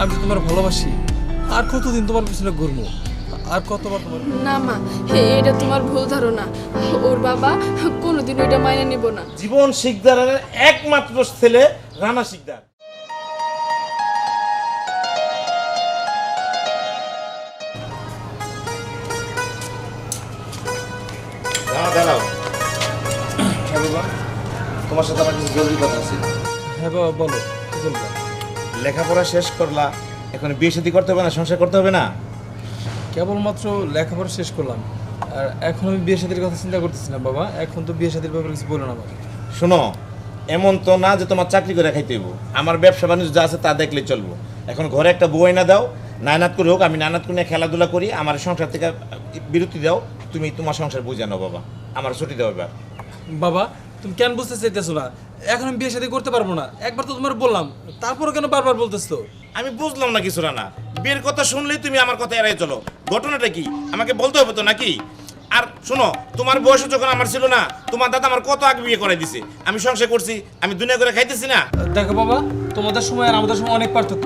আমি তো তোমার ভালোবাসি। আর কতদিন তোমার পিছনে ঘুরবো? আর কতবার তোমার না মা হে, এটা তোমার ভুল ধারণা। ওর বাবা কোনোদিন ওইটা মাইনে নিব না। জীবন শিকদারের একমাত্র ছেলে রানা শিকদার। হ্যাঁ তোমার সাথে আমার কিছু জরুরি কথা আছে। হ্যাঁ বাবা বলো কি বলব? লেখাপড়া শেষ করলা এখন বিয়ে শাদী করতে হবে না সংসার করতে হবে না? কেবলমাত্র লেখাপড়া শেষ করলাম। আর এখন আমি বিয়ে শাদীর কথা চিন্তা করতেছি না বাবা। এখন তো বিয়ে শাদীর ব্যাপারে কিছু বলো না আমার শোনো এমন তো না যে তোমার চাকরি করে খাইতে হইব। আমার ব্যবসা বাণিজ্য যা আছে তা দেখলে চলবো। এখন ঘরে একটা বই না দাও নায়নাত করে হোক আমি নায়নাত করে নিয়ে খেলাধুলা করি আমার সংসার থেকে বিরতি দাও তুমি তোমার সংসার বুঝে নাও বাবা। আমার ছুটি দাও এবার। বাবা তুমি কেন বুঝতে চাইতেছো না? এখন আমি বিয়ে শাদী করতে পারব না। একবার তো তোমার বললাম তারপরে কেন বারবার বলতেছো? আমি বুঝলাম না কিছু না বিয়ের কথা শুনলেই তুমি আমার কথা এড়াই চলো। ঘটনাটা কি? আমাকে বলতে হবে তো নাকি? আর শোনো তোমার বয়স যখন আমার ছিল না তোমার দাদা আমার কত আগে বিয়ে করে দিছে? আমি সংসার করছি আমি দুনিয়া করে খাইতেছি না। দেখো বাবা তোমাদের সময় আর আমাদের সময় অনেক পার্থক্য।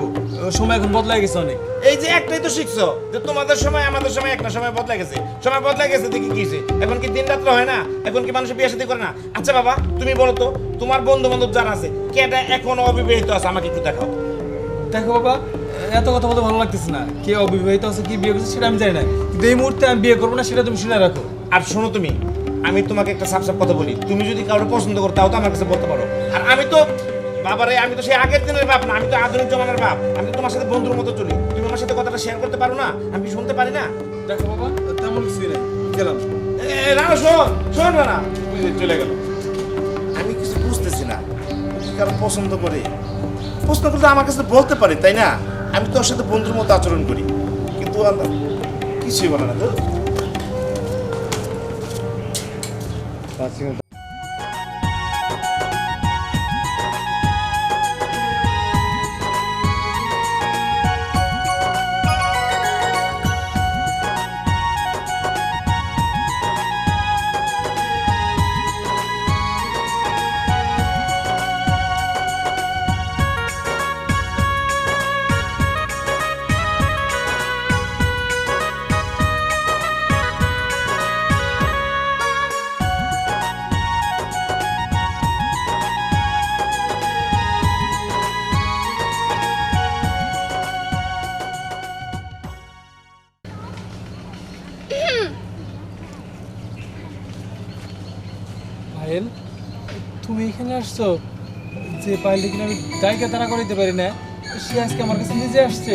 সময় এখন বদলাই গেছে অনেক। এই যে একটাই তো শিখছো যে তোমাদের সময় আমাদের সময় একটা সময় বদলে গেছে। সময় বদলে গেছে দেখি কি এখন কি দিন রাত্র হয় না? এখন কি মানুষ বিয়ে শাদী করে না? আচ্ছা বাবা তুমি বলো তো তোমার বন্ধু বান্ধব যারা আছে কেটা এখন অবিবাহিত আছে? আমাকে একটু দেখাও। দেখো বাবা এত কথা বলতে ভালো লাগতেছে না। কে অবিবাহিত আছে কি বিয়ে করছে সেটা আমি জানি না। কিন্তু এই মুহূর্তে আমি বিয়ে করব না সেটা তুমি শুনে রাখো। আর শোনো তুমি আমি তোমাকে একটা সাপ সাপ কথা বলি। তুমি যদি কাউকে পছন্দ করো তাও তো আমার কাছে বলতে পারো। আর আমি তো বাবারে আমি তো সেই আগের দিনের বাপ না আমি তো আধুনিক জমানার বাপ। আমি তো তোমার সাথে বন্ধুর মতো চলি। তুমি আমার সাথে কথাটা শেয়ার করতে পারো না? আমি শুনতে পারি না? দেখো বাবা তেমন কিছুই নাই। গেলাম। এ, না না, শোন শোন না চলে গেল। আমি কিছু বুঝতেছি না। কারও পছন্দ করে? প্রশ্ন করতে আমার কাছে বলতে পারে তাই না? আমি তোর সাথে বন্ধুর মতো আচরণ করি। কিন্তু কিছুই বলে না তো। পায়েল তুমি এখানে আসছো? যে পায়েলটা কিনা আমি ডাইকে তারা করাইতে পারি না সে আজকে আমার কাছে নিজে আসছে।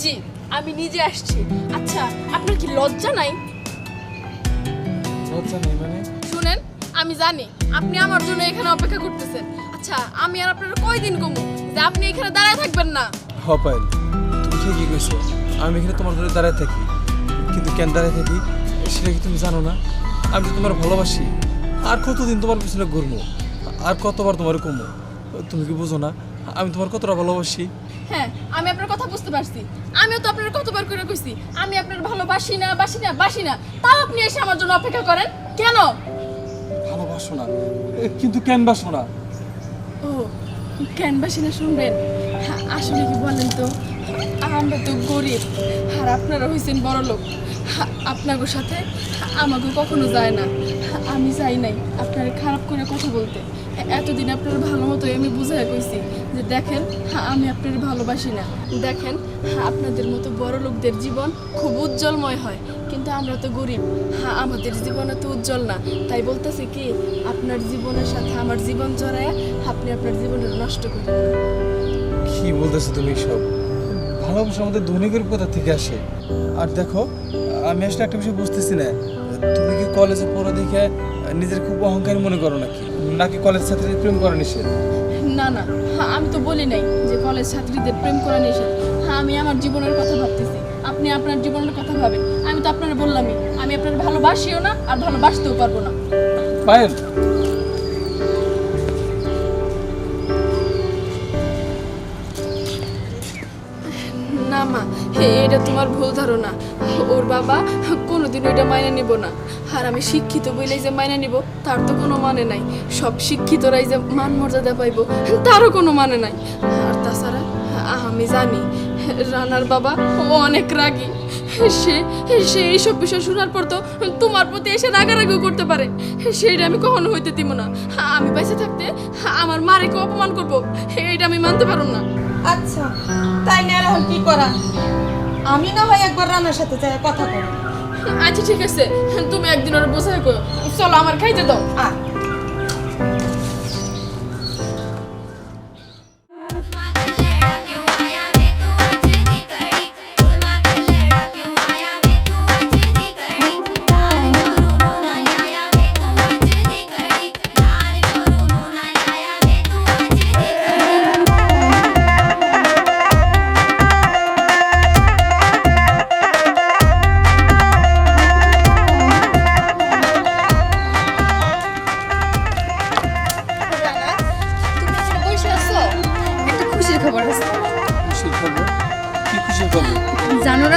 জি আমি নিজে আসছি। আচ্ছা আপনার কি লজ্জা নাই? লজ্জা নেই মানে? শুনেন আমি জানি আপনি আমার জন্য এখানে অপেক্ষা করতেছেন। আচ্ছা আমি আর আপনার কয়দিন কমু যে আপনি এখানে দাঁড়ায় থাকবেন না? হ পায়েল তুমি ঠিকই কইছো। আমি এখানে তোমার ধরে দাঁড়ায় থাকি। কিন্তু কেন দাঁড়ায় থাকি সেটা কি তুমি জানো না? আমি তো তোমার ভালোবাসি। আর কতদিন তোমার পিছনে ঘুরবো আর কতবার তোমার কমবো তুমি কি বুঝো না? আমি তোমার কতটা ভালোবাসি? হ্যাঁ আমি আপনার কথা বুঝতে পারছি। আমিও তো আপনার কতবার করে কইছি আমি আপনার ভালোবাসি না বাসি না বাসি না। তাও আপনি এসে আমার জন্য অপেক্ষা করেন। কেন? ভালোবাসো না। কিন্তু কেন বাসো না। ও কেন বাসি না শুনবেন। হ্যাঁ, আসলে কি বলেন তো? আমরা তো গরিব। আর আপনারা হয়েছেন বড় লোক। আপনাদের সাথে আমাকে কখনো যায় না। আমি চাই নাই আপনার খারাপ করে কথা বলতে। এতদিন আপনার ভালো মতো আমি বুঝাই কইছি যে দেখেন, আমি আপনার ভালোবাসি না। দেখেন, আপনাদের মতো বড় লোকদের জীবন খুব উজ্জ্বলময় হয়। কিন্তু আমরা তো গরিব। হ্যাঁ আমাদের জীবন তো উজ্জ্বল না। তাই বলতেছি কি, আপনার জীবনের সাথে আমার জীবন জড়ায় আপনি আপনার জীবনটা নষ্ট করেন। কি বলতেছো তুমি সব ভালোবাসা আমাদের ধনীকের কোথা থেকে আসে। আর দেখো আমি আসলে একটা বিষয় বুঝতেছি না। তুমি কি কলেজে পড়া দেখে নিজের খুব অহংকারী মনে করো নাকি? নাকি কলেজ ছাত্রীদের প্রেম করা নিষেধ? না না। হ্যাঁ, আমি তো বলি নাই যে কলেজ ছাত্রীদের প্রেম করা নিষেধ। হ্যাঁ আমি আমার জীবনের কথা ভাবতেছি। আপনি আপনার জীবনের কথা ভাবেন। আমি তো আপনার বললামই আমি আপনার ভালোবাসিও না আর ভালোবাসতেও পারব না। পায়েল এটা তোমার ভুল ধারণা। ওর বাবা কোনোদিন ওইটা মাইনে নিব না। আর আমি শিক্ষিত বলেই যে মাইনে নিব, তার তো কোনো মানে নাই। সব শিক্ষিতরাই যে মান মর্যাদা পাইব, তারও কোনো মানে নাই। আর তাছাড়া আমি জানি, রানার বাবা অনেক রাগী। সে সে এইসব বিষয় শোনার পর তো তোমার প্রতি এসে রাগারাগিও করতে পারে। সেইটা আমি কখনো হইতে দিব না। আমি বেঁচে থাকতে আমার মারেকে অপমান করব, এইটা আমি মানতে পারব না। আচ্ছা তাই না এখন কি করা? আমি না হয় একবার রানার সাথে যাই কথা কর আচ্ছা ঠিক আছে। তুমি একদিন ওরা বোঝাই করো চলো আমার খাইতে দাও। আর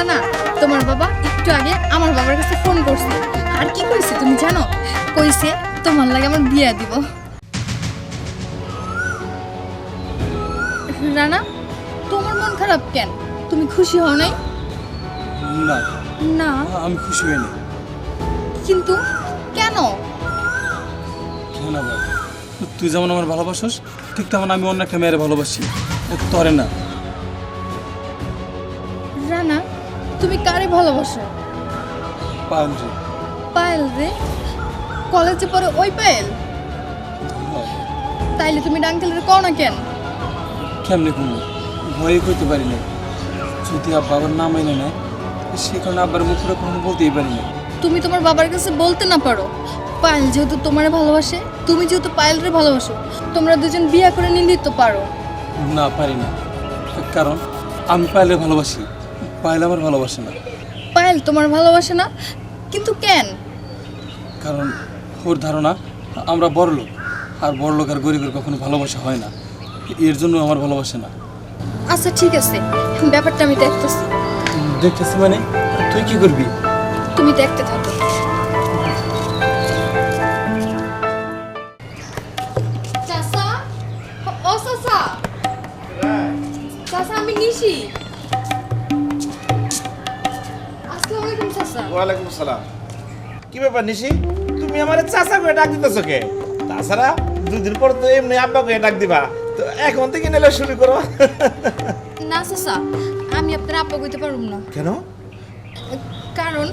না তোমার বাবা একটু আগে আমার বাবার কাছে ফোন করছে। আর কি কইছে তুমি জানো? কইছে তোমার লাগে আমার বিয়া দিব। রানা তোমার মন খারাপ কেন? তুমি খুশি হও নাই? না। না? আমি খুশি হইনি কিন্তু কেন? কেন তুই যেমন আমার ভালোবাসস ঠিক তেমন আমি অন্য একটা মেয়ের ভালোবাসি। তরে না। তুমি কারে ভালোবাসো? পাল রে। পায়েল রে? কলেজে পড়ে ওই পায়েল? তাইলে তুমি ডাঙ্কেলের কও না কেন? কেমনে কোনো ভয়ে করতে পারি না যদি আব্বা আবার না মাইনে নেয় সে কারণে আব্বার মুখটা কখনো বলতেই পারি না তুমি তোমার বাবার কাছে বলতে না পারো। পায়েল যেহেতু তোমার ভালোবাসে তুমি যেহেতু পায়েলরে ভালোবাসো তোমরা দুজন বিয়ে করে নিলেই তো পারো। না পারি না কারণ আমি পায়েলের ভালোবাসি। পায়েল আমার ভালোবাসে না। পায়েল তোমার ভালোবাসে না? কিন্তু কেন? কারণ ওর ধারণা আমরা বড় লোক আর বড় লোক আর গরিবের কখনো ভালোবাসা হয় না। এর জন্য আমার ভালোবাসে না। আচ্ছা ঠিক আছে। ব্যাপারটা আমি দেখতেছি। দেখতেছি মানে? তুই কি করবি? তুমি দেখতে থাকো। চাচা? ও চাচা। চাচা আমি নিশি। ওয়ালাইকুম সালাম। কি ব্যাপার নিশি? তুমি আমার চাচা করে ডাক দিতেছো কে? তাছাড়া দুদিন পর তো এমনি আব্বা করে ডাক দিবা। তো এখন থেকে নিলে শুরু করো। না চাচা আমি আপনার আপা কইতে পারুম না। কেন? কারণ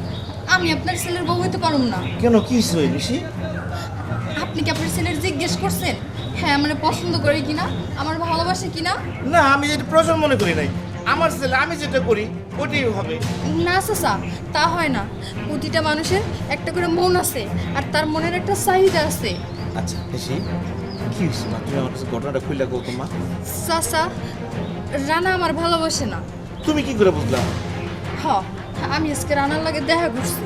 আমি আপনার ছেলের বউ হইতে পারুম না। কেন কি হয়েছে নিশি? আপনি কি আপনার ছেলের জিজ্ঞেস করছেন? হ্যাঁ আমার পছন্দ করে কিনা? আমার ভালোবাসে কিনা? না আমি এটা প্রয়োজন মনে করি নাই। আমার ছেলে আমি যেটা করি ওটাই হবে। না চাচা তা হয় না। প্রতিটা মানুষের একটা করে মন আছে আর তার মনের একটা চাহিদা আছে। আচ্ছা নিশি কি হয়েছে? মা তুমি আমার কাছে ঘটনাটা খুললে গো মা। চাচা রানা আমার ভালোবাসে না। তুমি কি করে বুঝলা? হ আমি আজকে রানার লাগে দেখা করছি।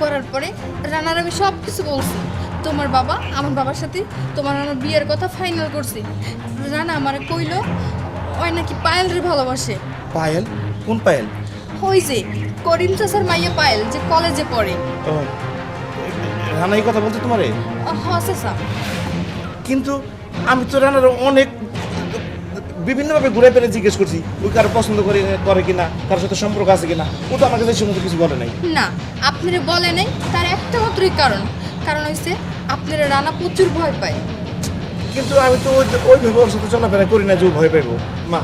করার পরে রানার আমি সব কিছু বলছি। তোমার বাবা আমার বাবার সাথে তোমার আমার বিয়ের কথা ফাইনাল করছি। রানা আমার কইলো ওই নাকি পায়েলরে ভালোবাসে। পায়েল? কোন পায়েল? ওই যে করিম চাচার মাইয়া পায়েল যে কলেজে পড়ে। রানা এই কথা বলতে তোমারে? হ চাচা। কিন্তু আমি তো রানার অনেক বিভিন্নভাবে ঘুরে ফিরে জিজ্ঞেস করছি ওই কারও পছন্দ করে করে কিনা কারোর সাথে সম্পর্ক আছে কিনা ও তো আমার কাছে সমস্ত কিছু বলে নাই। না আপনারা বলে নাই তার একটা মাত্রই কারণ। কারণ হইছে আপনারা রানা প্রচুর ভয় পায়। কিন্তু আমি তো ওই ওই ভেবে ওর সাথে চলাফেরা করি না যে ভয় পাইবো। মা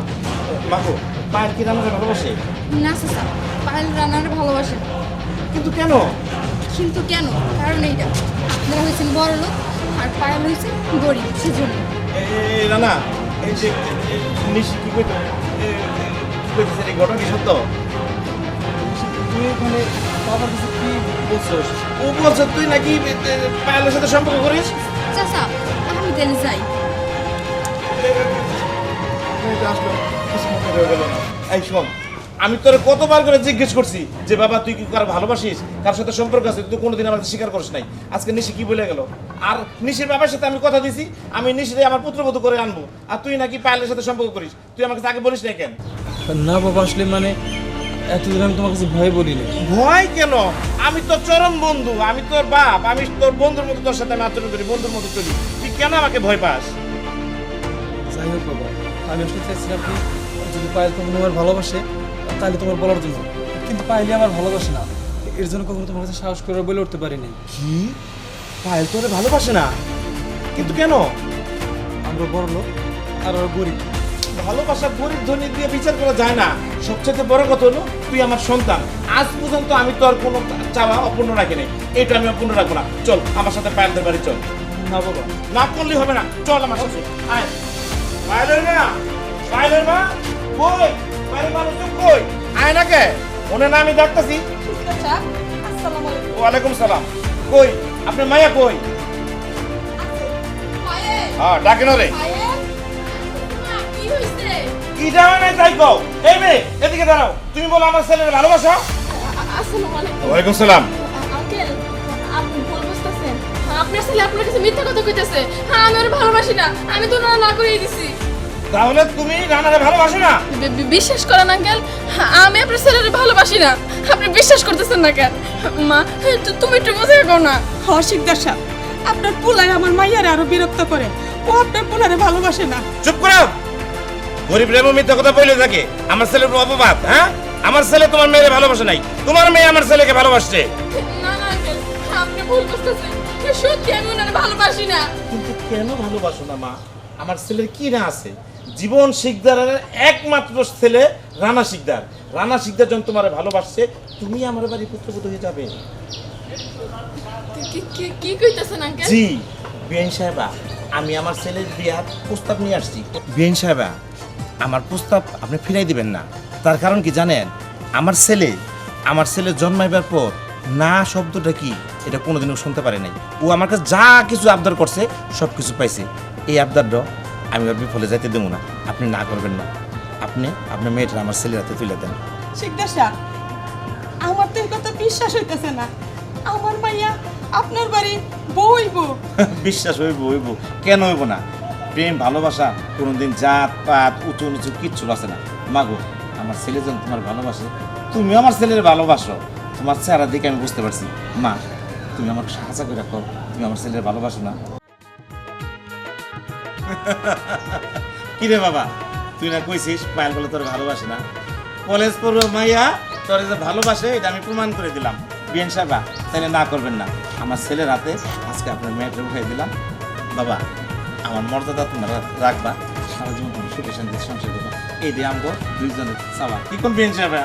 মা গো পায়ের কি রানাকে ভালোবাসে না চাচা পায়েল রানার ভালোবাসে কিন্তু কেন কিন্তু কেন কারণ এইটা আপনারা হয়েছেন বড় লোক আর পায়েল হয়েছে গরিব সেজন্য রানা এই যে নিশি কি কইতো এ, এ, কি কইতেছে এই ঘটনা কি সত্য তুই এখানে বাবার কাছে কি বলছিস ও বলছে তুই নাকি পায়েলের সাথে সম্পর্ক করিস চাচা আমি তাহলে যাই আসলো, কিছু মনে হয়ে গেল এই শোন আমি তোর কতবার করে জিজ্ঞেস করছি যে বাবা তুই কি কারও ভালোবাসিস? কার সাথে সম্পর্ক আছে তুই কোনোদিন আমাকে স্বীকার করিস নাই। আজকে নিশি কি বলে গেল? আর নিশির বাবার সাথে আমি কথা দিছি আমি নিশিরে আমার পুত্রবধূ করে আনব। আর তুই নাকি পায়েলের সাথে সম্পর্ক করিস? তুই আমাকে আগে বলিস না কেন? না বাবা আসলে মানে এতদিন আমি তোমার কাছে ভয় বলিনি ভয় কেন? আমি তোর চরম বন্ধু আমি তোর বাপ আমি তোর বন্ধুর মতো তোর সাথে আমি আচরণ করি বন্ধুর মতো চলি। তুই কেন আমাকে ভয় পাস? যাই হোক বাবা আমি আসলে চাইছিলাম যদি পায়েল তোমার ভালোবাসে তাহলে তোমার বলার জন্য। কিন্তু পাইলে আমার ভালোবাসে না। এর জন্য কখনো তোমার কাছে সাহস করে বলে উঠতে পারিনি। কি? পায়েল তোরে ভালোবাসে না। কিন্তু কেন? আমরা বড় লোক আর ওরা গরিব। ভালোবাসা গরিব ধনী দিয়ে বিচার করা যায় না। সবচেয়ে বড় কথা হলো তুই আমার সন্তান। আজ পর্যন্ত আমি তোর কোনো চাওয়া অপূর্ণ রাখি নাই এটা আমি অপূর্ণ রাখব না। চল আমার সাথে পায়েলদের বাড়ি চল। না বাবা। না করলেই হবে না। চল আমার সাথে। আয়। পায়েলের মা ওনে না, আমি ডাকতেছি ওয়ালাইকুম সালাম। কই? আপনার মায়া কই? হ্যাঁ ডাকেন রে এদিকে দাঁড়াও। তুমি বলো আমার ছেলের ভালোবাসো? ওয়ালাইকুম সালাম। আপনি আপনার ছেলে মিথ্যা কথা হ্যাঁ আমি ওর ভালোবাসি না। আমি তো না করেই দিছি। তাহলে তুমি রানারে ভালোবাসো না? বিশ্বাস করেন আঙ্কেল। আমি আপনার ছেলের ভালোবাসি না। আপনি বিশ্বাস করতেছেন না কেন মা তুমি একটু বুঝে কও না। হর্ষিকদার সাহেব আপনার পোলাই আমার মাইয়ারে আরও বিরক্ত করে। ও আপনার পোলারে ভালোবাসে না। চুপ করো। গরিব রেবো মিথ্যা কথা বলে থাকে। আমার ছেলের উপর অপবাদ হ্যাঁ? আমার ছেলে তোমার মেয়েরে ভালোবাসে নাই। তোমার মেয়ে আমার ছেলেকে ভালোবাসছে। না না আঙ্কেল আপনি ভুল বুঝতেছেন। সত্যি আমি ওনারে ভালোবাসি না। কিন্তু কেন ভালোবাসো না মা? আমার ছেলের কি না আছে? জীবন শিকদারের একমাত্র ছেলে রানা শিকদার। রানা শিকদার যখন তোমার ভালোবাসছে তুমি আমার বাড়ি পুত্রবধূ হয়ে যাবে। কি- কইতেছেন আঙ্কেল? জি বিআইন সাহেবা আমি আমার ছেলের বিয়ার প্রস্তাব নিয়ে আসছি। বিআইন সাহেবা আমার প্রস্তাব আপনি ফিরাই দিবেন না। তার কারণ কি জানেন? আমার ছেলে আমার ছেলে জন্মাইবার পর না শব্দটা কি এটা কোনোদিনও শুনতে পারে নাই। ও আমার কাছে যা কিছু আবদার করছে সব কিছু পাইছে। এই আবদারটা আমি ওর বিফলে যাইতে দেবো না। আপনি না করবেন না। আপনি আপনার মেয়েটা আমার ছেলের হাতে তুলে দেন। শিকদার আমার তো এই কথা বিশ্বাস হইতেছে না। আমার মাইয়া আপনার বাড়ি বইব। বিশ্বাস হইব হইব। কেন হইব না? প্রেম ভালোবাসা কোনোদিন জাত পাত উঁচু নিচু কিচ্ছু আছে না। মাগো আমার ছেলে যখন তোমার ভালোবাসে তুমি আমার ছেলের ভালোবাসো। তোমার চেহারা দেখে আমি বুঝতে পারছি। মা তুমি আমাকে সাহায্য করে রাখো। তুমি আমার ছেলের ভালোবাসো না। কি রে বাবা, তুই না কইছিস পায়েল বলে তোর ভালোবাসে না? কলেজ পড়ো মাইয়া তোর যে ভালোবাসে, এটা আমি প্রমাণ করে দিলাম। বিএন সাহেবা তাহলে না করবেন না। আমার ছেলের হাতে আজকে আপনার মেয়েটা উঠাই দিলাম। বাবা, আমার মর্যাদা তোমরা রাখবা। সারা জীবন সুখে শান্তি সংসার করবা। এই দিয়ে আমগো দুইজনের চাওয়া। কি কোন বিএন সাহেবা?